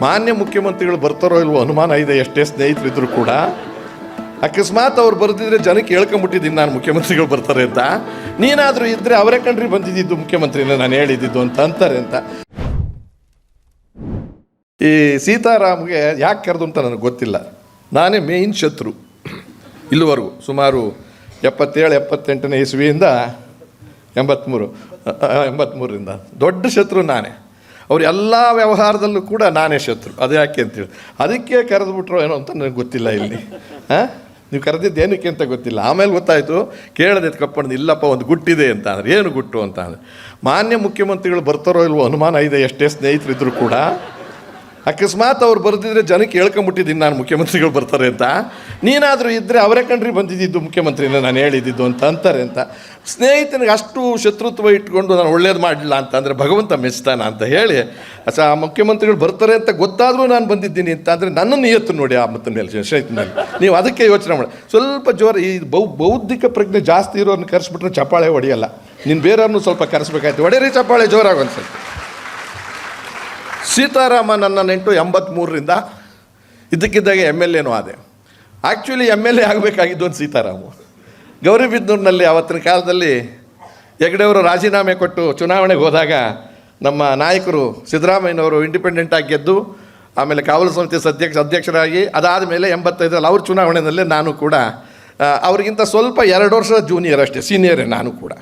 ಮಾನ್ಯ ಮುಖ್ಯಮಂತ್ರಿಗಳು ಬರ್ತಾರೋ ಇಲ್ವೋ ಅನುಮಾನ ಇದೆ, ಎಷ್ಟೇ ಸ್ನೇಹಿತರಿದ್ರು ಕೂಡ. ಅಕಸ್ಮಾತ್ ಅವ್ರು ಬರೆದಿದ್ರೆ ಜನಕ್ಕೆ ಹೇಳ್ಕೊಂಬಿಟ್ಟಿದ್ದೀನಿ ನಾನು ಮುಖ್ಯಮಂತ್ರಿಗಳು ಬರ್ತಾರೆ ಅಂತ. ನೀನಾದರೂ ಇದ್ದರೆ ಅವರೇ ಕಂಡ್ರಿ ಬಂದಿದ್ದು ಮುಖ್ಯಮಂತ್ರಿನ ನಾನು ಹೇಳಿದ್ದು ಅಂತ ಅಂತಾರೆ ಅಂತ. ಈ ಸೀತಾರಾಮ್ಗೆ ಯಾಕೆ ಕರೆದು ಅಂತ ನನಗೆ ಗೊತ್ತಿಲ್ಲ. ನಾನೇ ಮೇಯ್ನ್ ಶತ್ರು. ಇಲ್ಲಿವರೆಗೂ ಸುಮಾರು ಎಪ್ಪತ್ತೇಳು, ಎಪ್ಪತ್ತೆಂಟನೇ ಇಸ್ವಿಯಿಂದ ಎಂಬತ್ತ್ಮೂರು ಎಂಬತ್ತ್ಮೂರರಿಂದ ದೊಡ್ಡ ಶತ್ರು ನಾನೇ. ಅವ್ರ ಎಲ್ಲ ವ್ಯವಹಾರದಲ್ಲೂ ಕೂಡ ನಾನೇ ಶತ್ರು. ಅದು ಯಾಕೆ ಅಂತೇಳಿ ಅದಕ್ಕೆ ಕರೆದುಬಿಟ್ರೋ ಏನೋ ಅಂತ ನನಗೆ ಗೊತ್ತಿಲ್ಲ ಇಲ್ಲಿ. ಹಾಂ? ನೀವು ಕರೆದಿದ್ದು ಏನಕ್ಕೆ ಅಂತ ಗೊತ್ತಿಲ್ಲ. ಆಮೇಲೆ ಗೊತ್ತಾಯಿತು, ಕೇಳದೆ ಕಪ್ಪಣ್ಣ ಇಲ್ಲಪ್ಪ, ಒಂದು ಗುಟ್ಟಿದೆ ಅಂತ ಅಂದರೆ. ಏನು ಗುಟ್ಟು ಅಂತ ಅಂದರೆ. ಮಾನ್ಯ ಮುಖ್ಯಮಂತ್ರಿಗಳು ಬರ್ತಾರೋ ಇಲ್ವೋ, ಅನುಮಾನ ಇದೆ ಎಷ್ಟೇ ಸ್ನೇಹಿತರಿದ್ದರೂ ಕೂಡ. ಅಕಸ್ಮಾತ್ ಅವ್ರು ಬರೆದಿದ್ರೆ ಜನಕ್ಕೆ ಹೇಳ್ಕೊಂಬಿಟ್ಟಿದ್ದೀನಿ ನಾನು ಮುಖ್ಯಮಂತ್ರಿಗಳು ಬರ್ತಾರೆ ಅಂತ. ನೀನಾದರೂ ಇದ್ದರೆ ಅವರೇ ಕಂಡ್ರಿ ಬಂದಿದ್ದು ಮುಖ್ಯಮಂತ್ರಿನ ನಾನು ಹೇಳಿದ್ದು ಅಂತ ಅಂತಾರೆ ಅಂತ. ಸ್ನೇಹಿತನಿಗೆ ಅಷ್ಟು ಶತ್ರುತ್ವ ಇಟ್ಕೊಂಡು ನಾನು ಒಳ್ಳೇದು ಮಾಡಲಿಲ್ಲ ಅಂತ ಅಂದರೆ ಭಗವಂತ ಮೆಚ್ತಾನ ಅಂತ ಹೇಳಿ ಅಸ ಆ ಮುಖ್ಯಮಂತ್ರಿಗಳು ಬರ್ತಾರೆ ಅಂತ ಗೊತ್ತಾದರೂ ನಾನು ಬಂದಿದ್ದೀನಿ ಅಂತ ಅಂದರೆ ನನ್ನ ನಿಯತ್ತು ನೋಡಿ ಆ ಮತ್ತೆ ಮೇಲೆ ಸ್ನೇಹಿತನಲ್ಲಿ. ನೀವು ಅದಕ್ಕೆ ಯೋಚನೆ ಮಾಡಿ. ಸ್ವಲ್ಪ ಜೋರ ಈ ಬೌ ಬೌದ್ಧಿಕ ಪ್ರಜ್ಞೆ ಜಾಸ್ತಿ ಇರೋರನ್ನ ಕರೆಸ್ಬಿಟ್ರೆ ಚಪ್ಪಾಳೆ ಹೊಡೆಯಲ್ಲ. ನೀನು ಬೇರೆಯವ್ರನ್ನೂ ಸ್ವಲ್ಪ ಕರೆಸ್ಬೇಕಾಯ್ತು. ಒಡೆಯರಿ ಚಪ್ಪಾಳೆ, ಜೋರಾಗಿ ಅನ್ಸುತ್ತೆ ಸೀತಾರಾಮ ನನ್ನ ನೆಂಟು ಎಂಬತ್ತ್ಮೂರರಿಂದ ಇದಕ್ಕಿದ್ದಾಗ ಎಂ ಎಲ್ ಎನೂ ಆದೆ. ಆ್ಯಕ್ಚುಲಿ ಎಂ ಎಲ್ ಎ ಆಗಬೇಕಾಗಿದ್ದು ಒಂದು ಸೀತಾರಾಮು. ಗೌರಿಬಿದ್ನೂರಿನಲ್ಲಿ ಆವತ್ತಿನ ಕಾಲದಲ್ಲಿ ಹೆಗ್ಡೆಯವರು ರಾಜೀನಾಮೆ ಕೊಟ್ಟು ಚುನಾವಣೆಗೆ ಹೋದಾಗ ನಮ್ಮ ನಾಯಕರು ಸಿದ್ದರಾಮಯ್ಯನವರು ಇಂಡಿಪೆಂಡೆಂಟಾಗಿ ಗೆದ್ದು, ಆಮೇಲೆ ಕಾವಲು ಸಮಿತಿ ಸದ್ಯಕ್ಷ ಅಧ್ಯಕ್ಷರಾಗಿ, ಅದಾದ ಮೇಲೆ ಎಂಬತ್ತೈದರಲ್ಲಿ ಅವ್ರ ಚುನಾವಣೆಯಲ್ಲೇ ನಾನು ಕೂಡ ಅವರಿಗಿಂತ ಸ್ವಲ್ಪ ಎರಡು ವರ್ಷ ಜೂನಿಯರ್ ಅಷ್ಟೇ ಸೀನಿಯರೇ ನಾನು ಕೂಡ.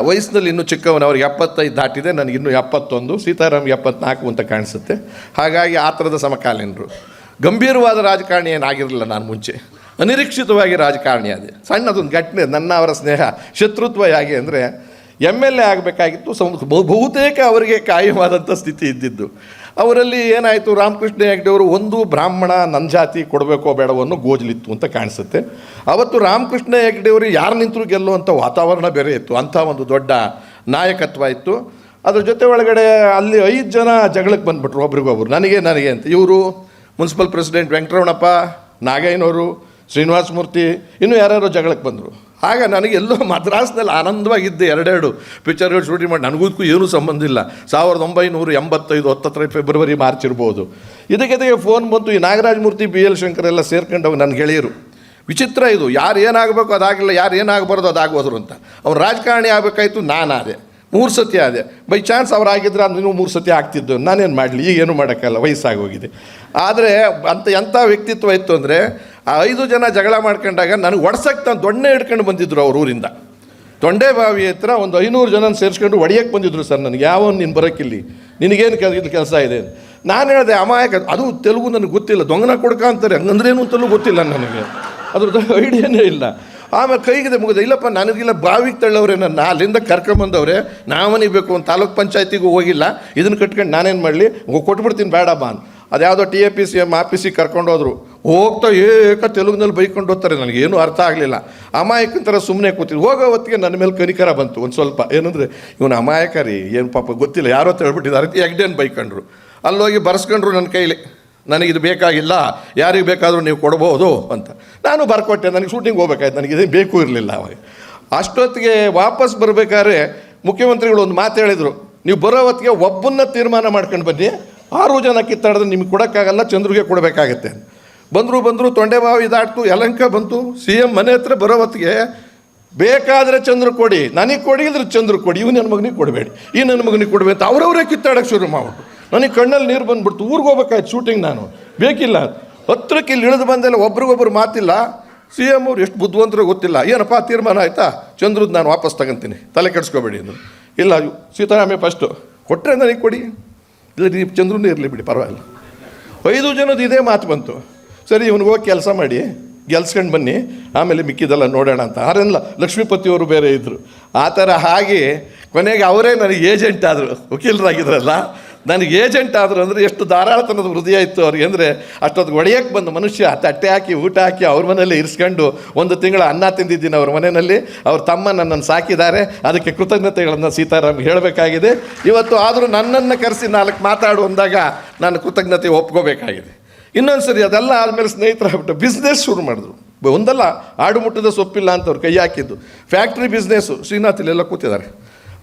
ವಯಸ್ಸಿನಲ್ಲಿ ಇನ್ನೂ ಚಿಕ್ಕವನು, ಅವ್ರಿಗೆ ಎಪ್ಪತ್ತೈದು ದಾಟಿದೆ ನನಗಿನ್ನೂ ಎಪ್ಪತ್ತೊಂದು ಸೀತಾರಾಮ್ಗೆ ಎಪ್ಪತ್ನಾಲ್ಕು ಅಂತ ಕಾಣಿಸುತ್ತೆ. ಹಾಗಾಗಿ ಆ ಥರದ ಸಮಕಾಲೀನರು. ಗಂಭೀರವಾದ ರಾಜಕಾರಣಿ ಏನಾಗಿರಲಿಲ್ಲ ನಾನು ಮುಂಚೆ. ಅನಿರೀಕ್ಷಿತವಾಗಿ ರಾಜಕಾರಣಿ ಅದೇ ಸಣ್ಣದೊಂದು ಘಟನೆ, ನನ್ನ ಅವರ ಸ್ನೇಹ, ಶತ್ರುತ್ವ ಹೇಗೆ ಅಂದರೆ, ಎಂ ಎಲ್ ಎ ಆಗಬೇಕಾಗಿತ್ತು ಸಂ ಬಹು- ಬಹುತೇಕ ಅವರಿಗೆ ಕಾಯವಾದಂಥ ಸ್ಥಿತಿ ಇದ್ದಿದ್ದು. ಅವರಲ್ಲಿ ಏನಾಯಿತು? ರಾಮಕೃಷ್ಣ ಹೆಗ್ಡೆಯವರು ಒಂದು ಬ್ರಾಹ್ಮಣ ನನ್ನ ಜಾತಿ ಕೊಡಬೇಕೋ ಬೇಡವನ್ನು ಗೋಜಲಿತ್ತು ಅಂತ ಕಾಣಿಸುತ್ತೆ. ಅವತ್ತು ರಾಮಕೃಷ್ಣ ಹೆಗ್ಡೆಯವರು ಯಾರು ನಿಂತರೂ ಗೆಲ್ಲುವಂಥ ವಾತಾವರಣ ಬೇರೆ ಇತ್ತು. ಅಂಥ ಒಂದು ದೊಡ್ಡ ನಾಯಕತ್ವ ಇತ್ತು. ಅದ್ರ ಜೊತೆ ಒಳಗಡೆ ಅಲ್ಲಿ ಐದು ಜನ ಜಗಳಕ್ಕೆ ಬಂದ್ಬಿಟ್ರು ಒಬ್ರಿಗೊಬ್ರು. ನನಗೆ ನನಗೆ ಅಂತ. ಇವರು ಮುನ್ಸಿಪಲ್ ಪ್ರೆಸಿಡೆಂಟ್ ವೆಂಕಟರಮಣಪ್ಪ, ನಾಗಯ್ಯನವರು, ಶ್ರೀನಿವಾಸ ಮೂರ್ತಿ, ಇನ್ನೂ ಯಾರ್ಯಾರೋ ಜಗಳಕ್ಕೆ ಬಂದರು. ಆಗ ನನಗೆ ಎಲ್ಲೋ ಮದ್ರಾಸ್ನಲ್ಲಿ ಆನಂದವಾಗಿದ್ದೆ ಎರಡೆರಡು. ಪಿಕ್ಚರ್ಗಳು ಶೂಟಿಂಗ್ ಮಾಡಿ. ನನಗೂದಕ್ಕೂ ಏನೂ ಸಂಬಂಧ ಇಲ್ಲ. ಸಾವಿರದ ಒಂಬೈನೂರ ಎಂಬತ್ತೈದು ಹತ್ತತ್ರ ಫೆಬ್ರವರಿ ಮಾರ್ಚ್ ಇರ್ಬೋದು. ಇದಕ್ಕೆ ಫೋನ್ ಬಂತು. ಈ ನಾಗರಾಜ ಮೂರ್ತಿ ಬಿ ಎಲ್ ಶಂಕರ್ ಎಲ್ಲ ಸೇರ್ಕೊಂಡವು ನನ್ನ ಗೆಳೆಯರು. ವಿಚಿತ್ರ ಇದು. ಯಾರು ಏನಾಗಬೇಕು ಅದಾಗಿಲ್ಲ, ಯಾರು ಏನಾಗಬಾರ್ದು ಅದಾಗೋದ್ರು ಅಂತ. ಅವ್ರು ರಾಜಕಾರಣಿ ಆಗಬೇಕಾಯ್ತು ನಾನಾದೆ ಮೂರು ಸತಿ ಆದೆ. ಬೈ ಚಾನ್ಸ್ ಅವ್ರು ಆಗಿದ್ರೆ ಅದು ನೀವು ಮೂರು ಸತಿ ಆಗ್ತಿದ್ದು. ನಾನೇನು ಮಾಡಲಿ? ಈಗ ಏನು ಮಾಡೋಕ್ಕಲ್ಲ ವಯಸ್ಸಾಗೋಗಿದೆ ಆದರೆ ಅಂತ ಎಂಥ ವ್ಯಕ್ತಿತ್ವ ಇತ್ತು ಅಂದರೆ ಆ ಐದು ಜನ ಜಗಳ ಮಾಡ್ಕೊಂಡಾಗ ನನಗೆ ಒಡ್ಸಕ್ಕೆ ನಾನು ದೊಣ್ಣೆ ಹಿಡ್ಕೊಂಡು ಬಂದಿದ್ದರು ಅವ್ರ ಊರಿಂದ. ದೊಂಡೆ ಬಾವಿ ಹತ್ರ ಒಂದು ಐನೂರು ಜನ ಸೇರಿಸ್ಕೊಂಡು ಒಡೆಯಕ್ಕೆ ಬಂದಿದ್ರು ಸರ್ ನನಗೆ. ಯಾವ ನೀನು ಬರೋಕ್ಕಿಲ್ಲಿ? ನಿನಗೇನು ಇದು ಕೆಲಸ ಇದೆ ನಾನು ಹೇಳಿದೆ, ಅಮಾಯಕ, ಅದು ತೆಲುಗು ನನಗೆ ಗೊತ್ತಿಲ್ಲ. ದೊಂಗನ ಕೊಡ್ಕ ಅಂತಾರೆ. ಹಂಗಂದ್ರೇನು ಅಂತಲೂ ಗೊತ್ತಿಲ್ಲ ನನಗೆ. ಅದ್ರದ್ದು ಐಡಿಯಾನೇ ಇಲ್ಲ. ಆಮೇಲೆ ಕೈಗಿದೆ ಮುಗಿದ. ಇಲ್ಲಪ್ಪ, ನನಗಿಲ್ಲ. ಬಾವಿಗೆ ತಳ್ಳವ್ರೆ ನನ್ನ ಅಲ್ಲಿಂದ ಕರ್ಕೊಂಬಂದವ್ರೆ ನಾವನಿಗೆ ಬೇಕು. ಒಂದು ತಾಲೂಕ್ ಪಂಚಾಯತಿಗೂ ಹೋಗಿಲ್ಲ. ಇದನ್ನು ಕಟ್ಕೊಂಡು ನಾನೇನು ಮಾಡಲಿ? ಕೊಟ್ಬಿಡ್ತೀನಿ. ಬೇಡ ಬಾ ಅದ್ಯಾವುದೋ T A P C M ಆಫೀಸಿಗೆ ಕರ್ಕೊಂಡು ಹೋದ್ರು. ಹೋಗ್ತಾ ಏಕ ತೆಲುಗಿನಲ್ಲಿ ಬೈಕೊಂಡು ಹೋಗ್ತಾರೆ. ನನಗೇನು ಅರ್ಥ ಆಗಲಿಲ್ಲ. ಅಮಾಯಕನ ಥರ ಸುಮ್ಮನೆ ಕೂತಿದ್ರು. ಹೋಗೋ ಹೊತ್ತಿಗೆ ನನ್ನ ಮೇಲೆ ಕನಿಕರ ಬಂತು. ಒಂದು ಸ್ವಲ್ಪ ಏನಂದರೆ, ಇವನು ಅಮಾಯಕ ರೀ ಏನು ಪಾಪ ಗೊತ್ತಿಲ್ಲ. ಯಾರೋ ಹೇಳ್ಬಿಟ್ಟಿದ್ದಾರೆ. ಹೆಗ್ಡೇನು ಬೈಕೊಂಡ್ರು. ಅಲ್ಲೋಗಿ ಬರ್ಸ್ಕೊಂಡ್ರು ನನ್ನ ಕೈಲಿ. ನನಗಿದು ಬೇಕಾಗಿಲ್ಲ. ಯಾರಿಗೆ ಬೇಕಾದರೂ ನೀವು ಕೊಡ್ಬೋದು ಅಂತ. ನಾನು ಬರ್ಕೊಟ್ಟೆ. ನನಗೆ ಶೂಟಿಂಗ್ ಹೋಗ್ಬೇಕಾಯ್ತು. ನನಗೆ ಇದೇ ಬೇಕು ಇರಲಿಲ್ಲ ಅವಾಗ. ಅಷ್ಟೊತ್ತಿಗೆ ವಾಪಸ್ ಬರಬೇಕಾದ್ರೆ ಮುಖ್ಯಮಂತ್ರಿಗಳು ಒಂದು ಮಾತು ಹೇಳಿದರು. ನೀವು ಬರೋ ಹೊತ್ತಿಗೆ ಒಬ್ಬನ್ನ ತೀರ್ಮಾನ ಮಾಡ್ಕೊಂಡು ಬನ್ನಿ. ಆರು ಜನ ಕಿತ್ತಾಡಿದ್ರೆ ನಿಮ್ಗೆ ಕೊಡೋಕ್ಕಾಗಲ್ಲ, ಚಂದ್ರಿಗೆ ಕೊಡಬೇಕಾಗತ್ತೆ. ಬಂದರು ಬಂದರು ತೊಂಡೆಬಾವಿ ಇದಾಡ್ತು ಯಲಂಕ ಬಂತು ಸಿ ಎಂ ಮನೆ ಹತ್ರ ಬರೋ ಹೊತ್ತಿಗೆ ಬೇಕಾದರೆ ಚಂದ್ರ ಕೊಡಿ, ನನಗೆ ಕೊಡಿ ಇದ್ರೆ ಚಂದ್ರ ಕೊಡಿ ಇವು ನನ್ನ ಮಗನಿಗೆ ಕೊಡಬೇಡಿ ಈ ನನ್ನ ಮಗನಿಗೆ ಕೊಡಬೇಡಿ ಅಂತ ಅವರವರೇ ಕಿತ್ತಾಡಕ್ಕೆ ಶುರು ಮಾಡ್ಬಿಟ್ಟು ನನಗೆ ಕಣ್ಣಲ್ಲಿ ನೀರು ಬಂದ್ಬಿಡ್ತು, ಊರಿಗೆ ಹೋಗ್ಬೇಕಾಯ್ತು ಶೂಟಿಂಗ್ ನಾನು. ಬೇಕಿಲ್ಲ. ಹತ್ರಕ್ಕೆ ಇಲ್ಲಿ ಇಳಿದು ಬಂದೆಲ್ಲ ಒಬ್ರಿಗೊಬ್ರು ಮಾತಿಲ್ಲ. ಸಿ ಎಂ ಅವ್ರು ಎಷ್ಟು ಬುದ್ಧಿವಂತರೋ ಗೊತ್ತಿಲ್ಲ. ಏನಪ್ಪ ತೀರ್ಮಾನ ಆಯಿತಾ? ಚಂದ್ರದ್ದು ನಾನು ವಾಪಸ್ ತಗೊಂತೀನಿ. ತಲೆ ಕೆಡಿಸ್ಕೋಬೇಡಿ ಅಂದರು. ಇಲ್ಲ ಸೀತಾರಾಮಯ್ಯ ಫಸ್ಟು ಕೊಟ್ಟರೆ ನನಗೆ ಕೊಡಿ. ಇಲ್ಲ ನೀವು ಚಂದ್ರೂ ಇರಲಿ ಬಿಡಿ, ಪರವಾಗಿಲ್ಲ. ಐದು ಜನದ ಇದೇ ಮಾತು ಬಂತು. ಸರಿ ಇವನು ಹೋಗಿ ಕೆಲಸ ಮಾಡಿ, ಗೆಲ್ಸ್ಕೊಂಡು ಬನ್ನಿ, ಆಮೇಲೆ ಮಿಕ್ಕಿದೆಲ್ಲ ನೋಡೋಣ ಅಂತ. ಆರೆಲ್ಲ ಲಕ್ಷ್ಮೀಪತಿಯವರು ಬೇರೆ ಇದ್ದರು ಆ ಥರ ಹಾಗೆ ಕೊನೆಗೆ ಅವರೇ ನನಗೆ ಏಜೆಂಟ್ ಆದರು, ವಕೀಲರಾಗಿದ್ರಲ್ಲ. ನನಗೆ ಏಜೆಂಟ್ ಆದರು ಅಂದರೆ ಎಷ್ಟು ಧಾರಾಳತನದ ಹೃದಯ ಇತ್ತು ಅವ್ರಿಗೆ ಅಂದರೆ ಅಷ್ಟೊತ್ತು ಒಡೆಯಕ್ಕೆ ಬಂದು ಮನುಷ್ಯ ತಟ್ಟೆ ಹಾಕಿ, ಊಟ ಹಾಕಿ ಅವ್ರ ಮನೇಲಿ ಇರಿಸ್ಕೊಂಡು ಒಂದು ತಿಂಗಳ ಅನ್ನ ತಿಂದಿದ್ದೀನಿ ಅವ್ರ ಮನೆಯಲ್ಲಿ. ಅವ್ರ ತಮ್ಮ ನನ್ನನ್ನು ಸಾಕಿದ್ದಾರೆ. ಅದಕ್ಕೆ ಕೃತಜ್ಞತೆಗಳನ್ನು ಸೀತಾರಾಮ್ ಹೇಳಬೇಕಾಗಿದೆ. ಇವತ್ತು ಆದರೂ ನನ್ನನ್ನು ಕರೆಸಿ ನಾಲ್ಕು ಮಾತಾಡು ಅಂದಾಗ ನಾನು ಕೃತಜ್ಞತೆ ಒಪ್ಕೋಬೇಕಾಗಿದೆ. ಇನ್ನೊಂದು ಸರಿ ಅದೆಲ್ಲ ಆದಮೇಲೆ ಸ್ನೇಹಿತರಾಗ್ಬಿಟ್ಟು ಬಿಸ್ನೆಸ್ ಶುರು ಮಾಡಿದ್ರು. ಒಂದಲ್ಲ ಆಡು ಮುಟ್ಟದ ಸೊಪ್ಪಿಲ್ಲ ಅಂತ ಅವ್ರು ಕೈ ಹಾಕಿದ್ದು. ಫ್ಯಾಕ್ಟ್ರಿ ಬಿಸ್ನೆಸ್ಸು ಶ್ರೀನಾಥ್ ಇಲ್ಲೆಲ್ಲ ಕೂತಿದ್ದಾರೆ.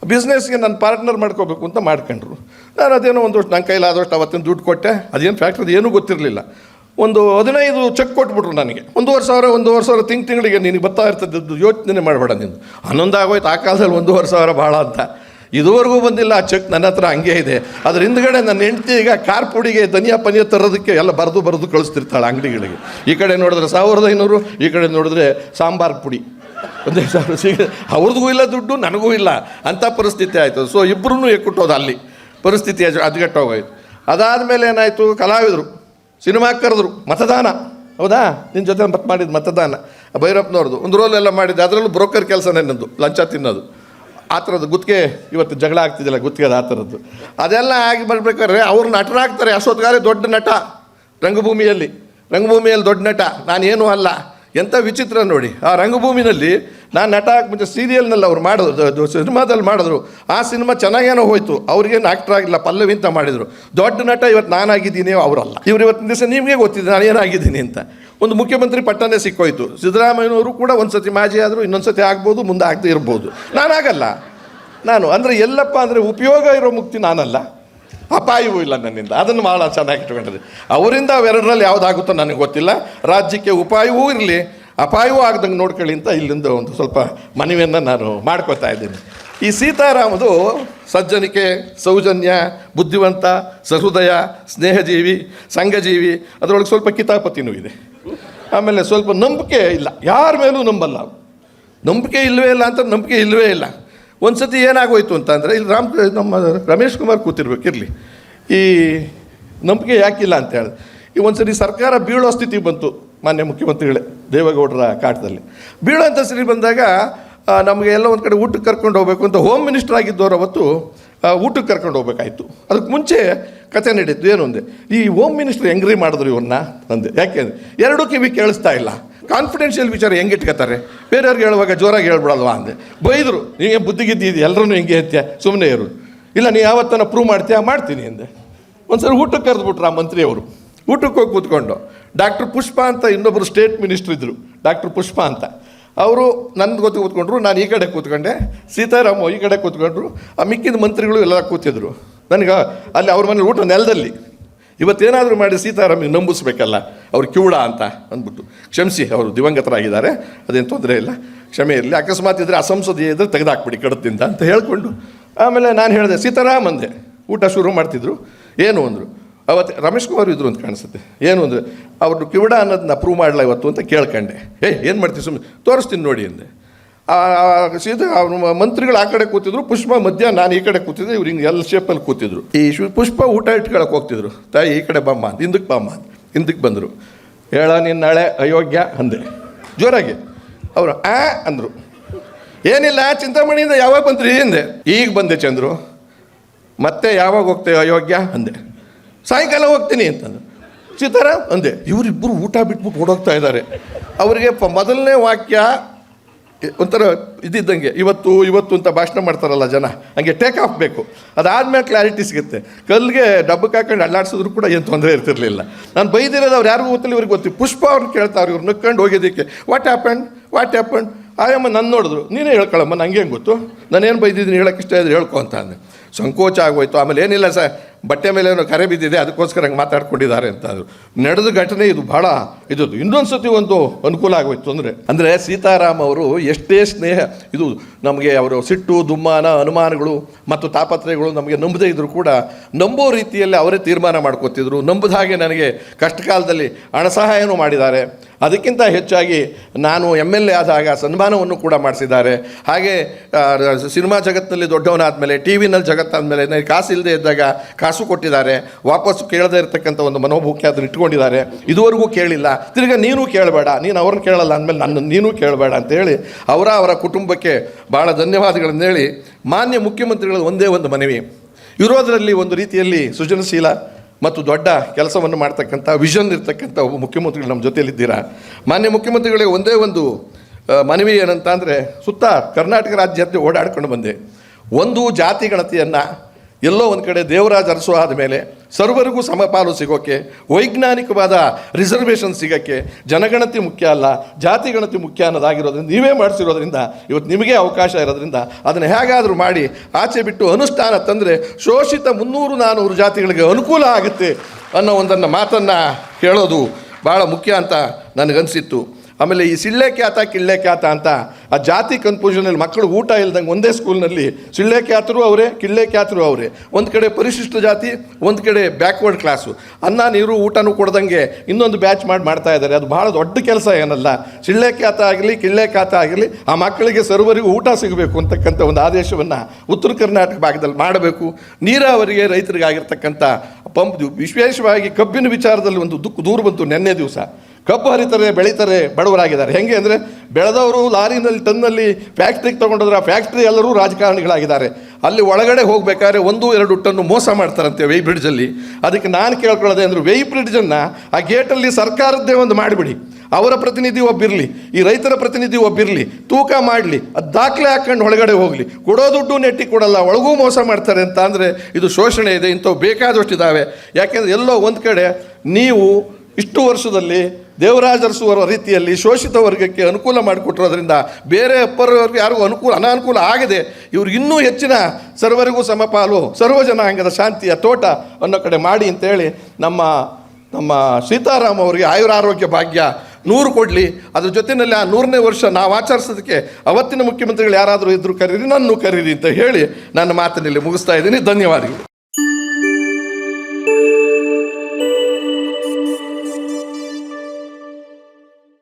ಬಿಸ್ನೆಸ್ಗೆ ನನ್ನ ಪಾರ್ಟ್ನರ್ ಮಾಡ್ಕೋಬೇಕು ಅಂತ ಮಾಡ್ಕೊಂಡ್ರು. ನಾನು ಅದೇನೋ ಒಂದಷ್ಟು ನನ್ನ ಕೈಲಾದಷ್ಟು ಅವತ್ತಿನ ದುಡ್ಡು ಕೊಟ್ಟೆ. ಅದೇನು ಫ್ಯಾಕ್ಟ್ರಿ ಏನೂ ಗೊತ್ತಿರಲಿಲ್ಲ. ಒಂದು ಹದಿನೈದು ಚೆಕ್ ಕೊಟ್ಬಿಟ್ರು ನನಗೆ. ಒಂದೂವರೆ ಸಾವಿರ ಒಂದೂವರೆ ಸಾವಿರ ತಿಂಗ್ ತಿಂಗಳಿಗೆ ನಿನಗೆ ಬರ್ತಾ ಇರ್ತದ್ದು ಯೋಚನೆ ಮಾಡಬೇಡ ನೀನು. ಹನ್ನೊಂದು ಆಗೋಯ್ತು ಆ ಕಾಲದಲ್ಲಿ ಒಂದೂವರೆ ಸಾವಿರ ಭಾಳ ಅಂತ. ಇದುವರೆಗೂ ಬಂದಿಲ್ಲ, ಆ ಚೆಕ್ ನನ್ನ ಹತ್ರ ಹಂಗೆ ಇದೆ. ಅದ್ರ ಹಿಂದ್ಗಡೆ ನನ್ನ ಹೆಂಡತಿ ಈಗ ಕಾರ್ ಪುಡಿಗೆ ಧನಿಯಾ ಪನಿಯ ತರೋದಕ್ಕೆ ಎಲ್ಲ ಬರೆದು ಬರೆದು ಕಳಿಸ್ತಿರ್ತಾಳೆ ಅಂಗಡಿಗಳಿಗೆ. ಈ ಕಡೆ ನೋಡಿದ್ರೆ ಸಾವಿರದ ಐನೂರು, ಈ ಕಡೆ ನೋಡಿದ್ರೆ ಸಾಂಬಾರು ಪುಡಿ. ಒಂದೇ ಸಾವಿರ ಸಿಗ ಅವ್ರದ್ದು ಇಲ್ಲ, ದುಡ್ಡು ನನಗೂ ಇಲ್ಲ. ಅಂಥ ಪರಿಸ್ಥಿತಿ ಆಯಿತು. ಸೊ ಇಬ್ಬರೂ ಎಕ್ಕುಟ್ಟೋದು ಅಲ್ಲಿ. ಪರಿಸ್ಥಿತಿ ಅದ್ಗಟ್ಟೋಗೋಯ್ತು ಅದಾದಮೇಲೆ ಏನಾಯಿತು? ಕಲಾವಿದರು. ಸಿನಿಮಾ ಕರೆದ್ರು. ಮತದಾನ. ಹೌದಾ? ನಿನ್ನ ಜೊತೆ ಮತ್ತೆ ಮಾಡಿದ್ದು ಮತದಾನ. ಭೈರಪ್ಪನವ್ರದ್ದು. ಒಂದು ರೋಲ್ ಎಲ್ಲ ಮಾಡಿದ್ದೆ. ಅದರಲ್ಲೂ ಬ್ರೋಕರ್ ಕೆಲಸನೇ ನನ್ನದು ಲಂಚ ತಿನ್ನೋದು. ಆ ಥರದ್ದು. ಗುತ್ತಿಗೆ ಇವತ್ತು ಜಗಳ ಆಗ್ತಿದ್ದಿಲ್ಲ ಗುತ್ತಿಗೆ ಆ ಥರದ್ದು. ಅದೆಲ್ಲ ಆಗಿ ಬರ್ಬೇಕಾದ್ರೆ ಅವ್ರು ನಟರಾಗ್ತಾರೆ. ಅಷ್ಟೊತ್ತಿಗಾರೆ ದೊಡ್ಡ ನಟ. ರಂಗಭೂಮಿಯಲ್ಲಿ. ರಂಗಭೂಮಿಯಲ್ಲಿ ದೊಡ್ಡ ನಟ. ನಾನೇನು ಅಲ್ಲ. ಎಂಥ ವಿಚಿತ್ರ ನೋಡಿ. ಆ ರಂಗಭೂಮಿನಲ್ಲಿ ನಾನು ನಟ ಮುಂಚೆ ಸೀರಿಯಲ್ನಲ್ಲಿ ಅವ್ರು ಮಾಡಿದ್ರು ಸಿನಿಮಾದಲ್ಲಿ ಮಾಡಿದ್ರು. ಆ ಸಿನಿಮಾ ಚೆನ್ನಾಗೇನೋ ಹೋಯಿತು. ಅವ್ರಿಗೇನು ಆಕ್ಟರ್ ಆಗಿಲ್ಲ, ಪಲ್ಲವಿ ಅಂತ ಮಾಡಿದರು. ದೊಡ್ಡ ನಟ ಇವತ್ತು ನಾನಾಗಿದ್ದೀನಿ ಅವರಲ್ಲ. ಇವ್ರು ಇವತ್ತಿನ ದಿವಸ ನಿಮಗೆ ಗೊತ್ತಿದೆ, ನಾನು ಏನಾಗಿದ್ದೀನಿ ಅಂತ. ಒಂದು ಮುಖ್ಯಮಂತ್ರಿ ಪಟ್ಟನೇ ಸಿಕ್ಕೋಯ್ತು. ಸಿದ್ದರಾಮಯ್ಯನವರು ಕೂಡ ಒಂದು ಸತಿ ಮಾಜಿ ಆದರೂ ಇನ್ನೊಂದು ಸತಿ ಆಗ್ಬೋದು, ಮುಂದೆ ಆಗದೆ ಇರ್ಬೋದು. ನಾನಾಗಲ್ಲ ನಾನು ಅಂದರೆ ಎಲ್ಲಪ್ಪ ಅಂದರೆ ಉಪಯೋಗ ಇರೋ ಮುಕ್ತಿ ನಾನಲ್ಲ. ಅಪಾಯವೂ ಇಲ್ಲ ನನ್ನಿಂದ. ಅದನ್ನು ಭಾಳ ಚೆನ್ನಾಗಿ ಇಟ್ಕೊಂಡಿದೆ ಅವರಿಂದ ಅವೆರಡರಲ್ಲಿ ಯಾವುದಾಗುತ್ತೋ ನನಗೆ ಗೊತ್ತಿಲ್ಲ. ರಾಜ್ಯಕ್ಕೆ ಉಪಾಯವೂ ಇರಲಿ. ಅಪಾಯವೂ ಆಗ್ದಂಗೆ ನೋಡ್ಕೊಳ್ಳಿ ಅಂತ ಇಲ್ಲಿಂದ ಒಂದು ಸ್ವಲ್ಪ ಮನವಿಯನ್ನು ನಾನು ಮಾಡ್ಕೋತಾ ಇದ್ದೀನಿ. ಈ ಸೀತಾರಾಮದು ಸಜ್ಜನಿಕೆ, ಸೌಜನ್ಯ, ಬುದ್ಧಿವಂತ, ಸಹೃದಯ, ಸ್ನೇಹಜೀವಿ, ಸಂಘಜೀವಿ, ಅದರೊಳಗೆ ಸ್ವಲ್ಪ ಕಿತಾಪತಿನೂ ಇದೆ. ಆಮೇಲೆ ಸ್ವಲ್ಪ ನಂಬಿಕೆ ಇಲ್ಲ. ಯಾರ ಮೇಲೂ ನಂಬಲ್ಲ. ನಂಬಿಕೆ ಇಲ್ಲವೇ ಇಲ್ಲ ಅಂತ ನಂಬಿಕೆ ಇಲ್ಲವೇ ಇಲ್ಲ. ಒಂದು ಸತಿ ಏನಾಗೋಯ್ತು ಅಂತಂದರೆ, ಇಲ್ಲಿ ರಾಮ್, ನಮ್ಮ ರಮೇಶ್ ಕುಮಾರ್ ಕೂತಿರ್ಬೇಕಿರಲಿ ಈ ನಂಬಿಕೆ ಯಾಕಿಲ್ಲ ಅಂತ ಹೇಳಿದೆ ಈ ಒಂದು ಸರಿ ಸರ್ಕಾರ ಬೀಳೋ ಸ್ಥಿತಿ ಬಂತು ಮಾನ್ಯ ಮುಖ್ಯಮಂತ್ರಿಗಳೇ, ದೇವೇಗೌಡರ ಕಾಟದಲ್ಲಿ. ಬೀಳೋಂಥ ಸ್ಥಿತಿ ಬಂದಾಗ ನಮಗೆ ಎಲ್ಲ ಒಂದು ಕಡೆ ಊಟಕ್ಕೆ ಕರ್ಕೊಂಡು ಹೋಗಬೇಕು ಅಂತ ಹೋಮ್ ಮಿನಿಸ್ಟರ್ ಆಗಿದ್ದವರು ಅವತ್ತು ಊಟಕ್ಕೆ ಕರ್ಕೊಂಡು ಹೋಗ್ಬೇಕಾಯ್ತು. ಅದಕ್ಕೆ ಮುಂಚೆ ಕತೆ ನಡೀತು ಏನೊಂದೆ ಈ ಹೋಮ್ ಮಿನಿಸ್ಟರ್ ಹೆಂಗ್ರಿ ಮಾಡಿದ್ರು ಇವನ್ನ ಅಂದೆ ಯಾಕೆ ಎರಡೂ ಕಿವಿ ಕೇಳಿಸ್ತಾ ಇಲ್ಲ. ಕಾನ್ಫಿಡೆನ್ಷಿಯಲ್ ವಿಚಾರ ಹೆಂಗೆ ಇಟ್ಕೋತಾರೆ? ಬೇರೆಯವ್ರಿಗೆ ಹೇಳುವಾಗ ಜೋರಾಗಿ ಹೇಳ್ಬಿಡಲ್ವಾ ಅಂದೆ. ಬೈದರು, ನೀವೇ ಬುದ್ಧಿಗಿದ್ದಿದ್ದು ಎಲ್ಲರೂ ಹಿಂಗೆ ಹೇಳ್ತೀಯ? ಸುಮ್ಮನೆ ಇರು. ಇಲ್ಲ ನೀ ಯಾವತ್ತನ ಪ್ರೂವ್ ಮಾಡ್ತೀಯಾ? ಮಾಡ್ತೀನಿ ಅಂದೆ. ಒಂದ್ಸರಿ ಊಟಕ್ಕೆ ಕರೆದ್ಬಿಟ್ರು ಆ ಮಂತ್ರಿಯವರು. ಊಟಕ್ಕೆ ಹೋಗಿ ಕೂತ್ಕೊಂಡು, ಡಾಕ್ಟರ್ ಪುಷ್ಪ ಅಂತ ಇನ್ನೊಬ್ಬರು ಸ್ಟೇಟ್ ಮಿನಿಸ್ಟ್ರ್ ಇದ್ದರು ಡಾಕ್ಟರ್ ಪುಷ್ಪ ಅಂತ. ಅವರು ನನ್ನ ಗೊತ್ತು ಕೂತ್ಕೊಂಡ್ರು, ನಾನು ಈ ಕಡೆ ಕೂತ್ಕೊಂಡೆ. ಸೀತಾರಾಮ ಈ ಕಡೆ ಕೂತ್ಕೊಂಡ್ರು. ಆ ಮಿಕ್ಕಿದ ಮಂತ್ರಿಗಳು ಎಲ್ಲ ಕೂತಿದ್ರು. ನನಗೆ ಅಲ್ಲಿ ಅವ್ರ ಮನೆ ಊಟ ನೆಲದಲ್ಲಿ. ಇವತ್ತೇನಾದರೂ ಮಾಡಿ ಸೀತಾರಾಮಿಗೆ ನಂಬಿಸ್ಬೇಕಲ್ಲ, ಅವ್ರು ಕಿವುಡ ಅಂತ ಅಂದ್ಬಿಟ್ಟು. ಕ್ಷಮಿಸಿ, ಅವರು ದಿವಂಗತರಾಗಿದ್ದಾರೆ, ಅದೇನು ತೊಂದರೆ ಇಲ್ಲ. ಕ್ಷಮೆ ಇರಲಿ. ಅಕಸ್ಮಾತ್ ಇದ್ದರೆ ಅಸಂಸದೀಯ ಇದ್ದರೆ ತೆಗೆದಾಕ್ಬಿಡಿ ಕಡದಿಂದ ಅಂತ ಹೇಳಿಕೊಂಡು. ಆಮೇಲೆ ನಾನು ಹೇಳಿದೆ ಸೀತಾರಾಮ್ ಅಂದೆ ಊಟ ಶುರು ಮಾಡ್ತಿದ್ರು. ಏನು ಅಂದರು? ಅವತ್ತು, ರಮೇಶ್ ಕುಮಾರ್ ಇದ್ರು ಅಂತ ಕಾಣಿಸುತ್ತೆ. ಏನು ಅಂದರೆ? ಅವ್ರದ್ದು ಕಿವುಡ ಅನ್ನೋದನ್ನ ಪ್ರೂವ್ ಮಾಡಲ್ಲ ಇವತ್ತು ಅಂತ ಕೇಳ್ಕೊಂಡೆ. ಏಯ್, ಏನು ಮಾಡ್ತೀವಿ ಸುಮ್ಮನೆ ತೋರಿಸ್ತೀನಿ ನೋಡಿ ಅಂದೆ. ಸೀದಾ ಮಂತ್ರಿಗಳು ಆ ಕಡೆ ಕೂತಿದ್ರು, ಪುಷ್ಪ ಮಧ್ಯ ನಾನು ಈ ಕಡೆ ಕೂತಿದ್ದೆ, ಇವ್ರು ಹಿಂಗೆ ಎಲ್ ಶೇಪಲ್ಲಿ ಕೂತಿದ್ರು. ಈ ಶು- ಪುಷ್ಪ ಊಟ ಇಟ್ಕೊಳಕ್ಕೆ ಹೋಗ್ತಿದ್ರು. ತಾಯಿ ಈ ಕಡೆ ಬಮ್ಮ ಅಂತ ಹಿಂದಕ್ಕೆ ಬಮ್ಮ ಅಂತ ಹಿಂದಕ್ಕೆ ಬಂದರು. ಹೇಳ ನೀನು ನಾಳೆ ಅಯೋಗ್ಯ ಅಂದೆ. ಜೋರಾಗಿ. ಅವರು, ಆ, ಅಂದರು. ಏನಿಲ್ಲ ಚಿಂತಾಮಣಿಯಿಂದ ಯಾವಾಗ ಬಂದ್ರಿ ಹಿಂದೆ ಈಗ ಬಂದೆ ಚಂದ್ರು. ಮತ್ತೆ ಯಾವಾಗ ಹೋಗ್ತೇವೆ ಅಯೋಗ್ಯ ಅಂದೆ. ಸಾಯಂಕಾಲ ಹೋಗ್ತೀನಿ ಅಂತಂದು. ಸೀತಾರಾಮ್ ಅಂದೆ ಇವರಿಬ್ಬರು ಊಟ ಬಿಟ್ಬಿಟ್ಟು ಓಡೋಗ್ತಾ ಇದ್ದಾರೆ ಅವರಿಗೆ ಮೊದಲನೇ ವಾಕ್ಯ ಒಂಥರ ಇದ್ದಿದ್ದಂಗೆ ಇವತ್ತು ಇವತ್ತು ಅಂತ ಭಾಷಣ ಮಾಡ್ತಾರಲ್ಲ ಜನ, ಹಂಗೆ ಟೇಕ್ ಆಫ್ ಬೇಕು. ಅದಾದಮೇಲೆ ಕ್ಲಾರಿಟಿ ಸಿಗುತ್ತೆ. ಕಲ್ಲಿಗೆ ಡಬ್ಬಕ್ಕೆ ಹಾಕೊಂಡು ಅಲ್ಲಾಡ್ಸಿದ್ರು ಕೂಡ ಏನು ತೊಂದರೆ ಇರ್ತಿರ್ಲಿಲ್ಲ. ನಾನು ಬೈದಿರೋದು ಅವ್ರು ಯಾರಿಗೂ ಗೊತ್ತಿಲ್ಲ, ಇವ್ರಿಗೆ ಗೊತ್ತಿ ಪುಷ್ಪ ಅವ್ರನ್ನ ಕೇಳ್ತಾವ್ರು ಇವ್ರು ನಕ್ಕೊಂಡು ಹೋಗಿದ್ದಕ್ಕೆ ವಾಟ್ ಆ್ಯಪನ್ ವಾಟ್ ಆ್ಯಪನ್ ಆಯಮ್ಮ ನನ್ನ ನೋಡಿದ್ರು. ನೀನೇ ಹೇಳ್ಕೊಳಮ್ಮ ನಂಗೆ ಗೊತ್ತು? ನಾನೇನು ಬೈದಿದ್ದೀನಿ ಹೇಳೋಕ್ಕೆ ಇಷ್ಟ ಇದ್ರೆ ಹೇಳ್ಕೊ ಅಂತ ಅಂದೆ. ಸಂಕೋಚ ಆಗೋಯ್ತು. ಆಮೇಲೆ ಏನಿಲ್ಲ ಸರ್ ಬಟ್ಟೆ ಮೇಲೆ ಏನೋ ಕರೆ ಬಿದ್ದಿದೆ, ಅದಕ್ಕೋಸ್ಕರ ಹಂಗೆ ಮಾತಾಡ್ಕೊಂಡಿದ್ದಾರೆ ಅಂತ ಅದು. ನಡೆದ ಘಟನೆ ಇದು ಬಹಳ ಇದು ಇನ್ನೊಂದು ಸತಿ ಒಂದು ಅನುಕೂಲ ಆಗೋಯ್ತು ಅಂದರೆ ಅಂದರೆ ಸೀತಾರಾಮ್ ಅವರು ಎಷ್ಟೇ ಸ್ನೇಹ, ಇದು ನಮಗೆ ಅವರು ಸಿಟ್ಟು, ದುಮ್ಮಾನ, ಅನುಮಾನಗಳು ಮತ್ತು ತಾಪತ್ರಯಗಳು ನಮಗೆ ನಂಬದೇ ಇದ್ದರೂ ಕೂಡ ನಂಬೋ ರೀತಿಯಲ್ಲಿ ಅವರೇ ತೀರ್ಮಾನ ಮಾಡ್ಕೋತಿದ್ರು. ನಂಬದ ಹಾಗೆ ನನಗೆ ಕಷ್ಟ ಕಾಲದಲ್ಲಿ ಹಣ ಸಹಾಯನೂ ಮಾಡಿದ್ದಾರೆ. ಅದಕ್ಕಿಂತ ಹೆಚ್ಚಾಗಿ ನಾನು ಎಂ ಎಲ್ ಎ ಆದಾಗ ಸನ್ಮಾನವನ್ನು ಕೂಡ ಮಾಡಿಸಿದ್ದಾರೆ. ಹಾಗೆ ಸಿನಿಮಾ ಜಗತ್ತಿನಲ್ಲಿ ದೊಡ್ಡವನಾದ ಮೇಲೆ ಟಿ ವಿನಲ್ಲಿ ಜಗತ್ತಾದಮೇಲೆ, ನನಗೆ ಕಾಸು ಇಲ್ಲದೆ ಇದ್ದಾಗ ಕಾಸು ಕೊಟ್ಟಿದ್ದಾರೆ, ವಾಪಸ್ಸು ಕೇಳದೇ ಇರತಕ್ಕಂಥ ಒಂದು ಮನೋಭೂಕೆ ಅದನ್ನು ಇಟ್ಕೊಂಡಿದ್ದಾರೆ. ಇದುವರೆಗೂ ಕೇಳಿಲ್ಲ. ತಿರ್ಗಾ ನೀನು ಕೇಳಬೇಡ, ನೀನು ಅವ್ರನ್ನ ಕೇಳಲ್ಲ ಅಂದಮೇಲೆ ನನ್ನ, ನೀನು ಕೇಳಬೇಡ ಅಂತ ಹೇಳಿ ಅವರ ಅವರ ಕುಟುಂಬಕ್ಕೆ ಭಾಳ ಧನ್ಯವಾದಗಳನ್ನು ಹೇಳಿ ಮಾನ್ಯ ಮುಖ್ಯಮಂತ್ರಿಗಳ ಒಂದೇ ಒಂದು ಮನವಿ. ಇರೋದರಲ್ಲಿ ಒಂದು ರೀತಿಯಲ್ಲಿ ಸೃಜನಶೀಲ ಮತ್ತು ದೊಡ್ಡ ಕೆಲಸವನ್ನು ಮಾಡ್ತಕ್ಕಂಥ ವಿಷನ್ ಇರ್ತಕ್ಕಂಥ ಒಬ್ಬ ಮುಖ್ಯಮಂತ್ರಿಗಳು ನಮ್ಮ ಜೊತೆಯಲ್ಲಿದ್ದೀರಾ? ಮಾನ್ಯ ಮುಖ್ಯಮಂತ್ರಿಗಳಿಗೆ ಒಂದೇ ಒಂದು ಮನವಿ ಏನಂತ ಅಂದರೆ ಸುತ್ತ ಕರ್ನಾಟಕ ರಾಜ್ಯಾದ್ಯಂತ ಓಡಾಡ್ಕೊಂಡು ಬಂದೆ. ಒಂದು ಜಾತಿ ಗಣತಿಯನ್ನು ಎಲ್ಲೋ ಒಂದು ಕಡೆ ದೇವರಾಜ ಅರಸು ಆದಮೇಲೆ ಸರ್ವರಿಗೂ ಸಮಪಾಲು ಸಿಗೋಕ್ಕೆ ವೈಜ್ಞಾನಿಕವಾದ ರಿಸರ್ವೇಷನ್ ಸಿಗೋಕ್ಕೆ ಜನಗಣತಿ ಮುಖ್ಯ ಅಲ್ಲ ಜಾತಿ ಗಣತಿ ಮುಖ್ಯ ಅನ್ನೋದಾಗಿರೋದ್ರಿಂದ, ನೀವೇ ಮಾಡಿಸಿರೋದ್ರಿಂದ, ಇವತ್ತು ನಿಮಗೆ ಅವಕಾಶ ಇರೋದ್ರಿಂದ ಅದನ್ನು ಹೇಗಾದರೂ ಮಾಡಿ ಆಚೆ ಬಿಟ್ಟು ಅನುಷ್ಠಾನ ತಂದರೆ ಶೋಷಿತ ಮುನ್ನೂರು ನಾನ್ನೂರು ಜಾತಿಗಳಿಗೆ ಅನುಕೂಲ ಆಗುತ್ತೆ ಅನ್ನೋ ಒಂದನ್ನು ಮಾತನ್ನು ಹೇಳೋದು ಭಾಳ ಮುಖ್ಯ ಅಂತ ನನಗನ್ಸಿತ್ತು. ಆಮೇಲೆ ಈ ಸಿಳ್ಳೆ ಖ್ಯಾತ, ಕಿಳ್ಳೆ ಖ್ಯಾತ ಅಂತ ಆ ಜಾತಿ ಕನ್ಫ್ಯೂಷನಲ್ಲಿ ಮಕ್ಕಳು ಊಟ ಇಲ್ದಂಗೆ ಒಂದೇ ಸ್ಕೂಲ್ನಲ್ಲಿ ಸಿಳ್ಳೆ ಖ್ಯಾತರು ಅವರೇ, ಕಿಳ್ಳೆ ಖ್ಯಾತರು ಅವರೇ. ಒಂದು ಕಡೆ ಪರಿಶಿಷ್ಟ ಜಾತಿ, ಒಂದು ಕಡೆ ಬ್ಯಾಕ್ವರ್ಡ್ ಕ್ಲಾಸು ಅನ್ನ, ನೀರು, ಊಟನೂ ಕೊಡ್ದಂಗೆ ಇನ್ನೊಂದು ಬ್ಯಾಚ್ ಮಾಡಿ ಮಾಡ್ತಾ ಇದ್ದಾರೆ. ಅದು ಭಾಳ ದೊಡ್ಡ ಕೆಲಸ ಏನಲ್ಲ. ಸಿಳ್ಳೆ ಖ್ಯಾತ ಆಗಲಿ, ಕಿಳ್ಳೆ ಖ್ಯಾತ ಆಗಲಿ, ಆ ಮಕ್ಕಳಿಗೆ ಸರ್ವರಿಗೂ ಊಟ ಸಿಗಬೇಕು ಅಂತಕ್ಕಂಥ ಒಂದು ಆದೇಶವನ್ನು ಉತ್ತರ ಕರ್ನಾಟಕ ಭಾಗದಲ್ಲಿ ಮಾಡಬೇಕು. ನೀರಾವರಿಗೆ ರೈತರಿಗಾಗಿರ್ತಕ್ಕಂಥ ಪಂಪ್ ವಿಶೇಷವಾಗಿ ಕಬ್ಬಿನ ವಿಚಾರದಲ್ಲಿ ಒಂದು ದುಃಖ ದೂರ ಬಂತು ನಿನ್ನೆ ದಿವಸ. ಕಬ್ಬು ಹರಿತಾರೆ, ಬೆಳೀತಾರೆ ಬಡವರಾಗಿದ್ದಾರೆ. ಹೆಂಗೆ ಅಂದರೆ ಬೆಳೆದವರು ಲಾರಿನಲ್ಲಿ, ಟನ್ನಲ್ಲಿ ಫ್ಯಾಕ್ಟ್ರಿಗೆ ತೊಗೊಂಡೋದ್ರೆ ಆ ಫ್ಯಾಕ್ಟ್ರಿ ಎಲ್ಲರೂ ರಾಜಕಾರಣಿಗಳಾಗಿದ್ದಾರೆ. ಅಲ್ಲಿ ಒಳಗಡೆ ಹೋಗಬೇಕಾದ್ರೆ ಒಂದು, ಎರಡು ಟನ್ನು ಮೋಸ ಮಾಡ್ತಾರಂತೆ ವೆಯ್ ಬ್ರಿಡ್ಜಲ್ಲಿ. ಅದಕ್ಕೆ ನಾನು ಕೇಳ್ಕೊಳ್ಳೋದೆ ಅಂದರೆ ವೆಯ್ ಬ್ರಿಡ್ಜನ್ನು ಆ ಗೇಟಲ್ಲಿ ಸರ್ಕಾರದ್ದೇ ಒಂದು ಮಾಡಿಬಿಡಿ. ಅವರ ಪ್ರತಿನಿಧಿ ಒಬ್ಬಿರಲಿ, ಈ ರೈತರ ಪ್ರತಿನಿಧಿ ಒಬ್ಬಿರಲಿ, ತೂಕ ಮಾಡಲಿ, ಅದು ದಾಖಲೆ ಹಾಕ್ಕೊಂಡು ಒಳಗಡೆ ಹೋಗಲಿ. ಕೊಡೋ ದುಡ್ಡು ನೆಟ್ಟಿ ಕೊಡಲ್ಲ, ಒಳಗೂ ಮೋಸ ಮಾಡ್ತಾರೆ ಅಂತ ಅಂದರೆ ಇದು ಶೋಷಣೆ ಇದೆ, ಇಂಥವು ಬೇಕಾದಷ್ಟು ಇದ್ದಾವೆ ಯಾಕೆಂದರೆ ಎಲ್ಲೋ ಒಂದು ಕಡೆ ನೀವು ಇಷ್ಟು ವರ್ಷದಲ್ಲಿ ದೇವರಾಜರಿಸುವ ರೀತಿಯಲ್ಲಿ ಶೋಷಿತ ವರ್ಗಕ್ಕೆ ಅನುಕೂಲ ಮಾಡಿಕೊಟ್ಟಿರೋದ್ರಿಂದ ಬೇರೆ ಅಪ್ಪರವರಿಗೆ ಯಾರಿಗೂ ಅನುಕೂಲ, ಅನಾನುಕೂಲ ಆಗದೆ. ಇವ್ರಿಗೆ ಇನ್ನೂ ಹೆಚ್ಚಿನ ಸರ್ವರಿಗೂ ಸಮಪಾಲು ಸರ್ವ ಜನಾಂಗದ ಶಾಂತಿಯ ತೋಟ ಅನ್ನೋ ಕಡೆ ಮಾಡಿ ಅಂತೇಳಿ ನಮ್ಮ ನಮ್ಮ ಸೀತಾರಾಮ್ ಅವರಿಗೆ ಆಯುರಾರೋಗ್ಯ ಭಾಗ್ಯ ನೂರು ಕೊಡಲಿ. ಅದ್ರ ಜೊತೆಯಲ್ಲಿ ಆ ನೂರನೇ ವರ್ಷ ನಾವು ಆಚರಿಸೋದಕ್ಕೆ ಅವತ್ತಿನ ಮುಖ್ಯಮಂತ್ರಿಗಳು ಯಾರಾದರೂ ಇದ್ದರೂ ಕರೀರಿ ನನ್ನೂ ಕರೀರಿ ಅಂತ ಹೇಳಿ ನನ್ನ ಮಾತಿನಲ್ಲಿ ಮುಗಿಸ್ತಾ ಇದ್ದೀನಿ. ಧನ್ಯವಾದಗಳು.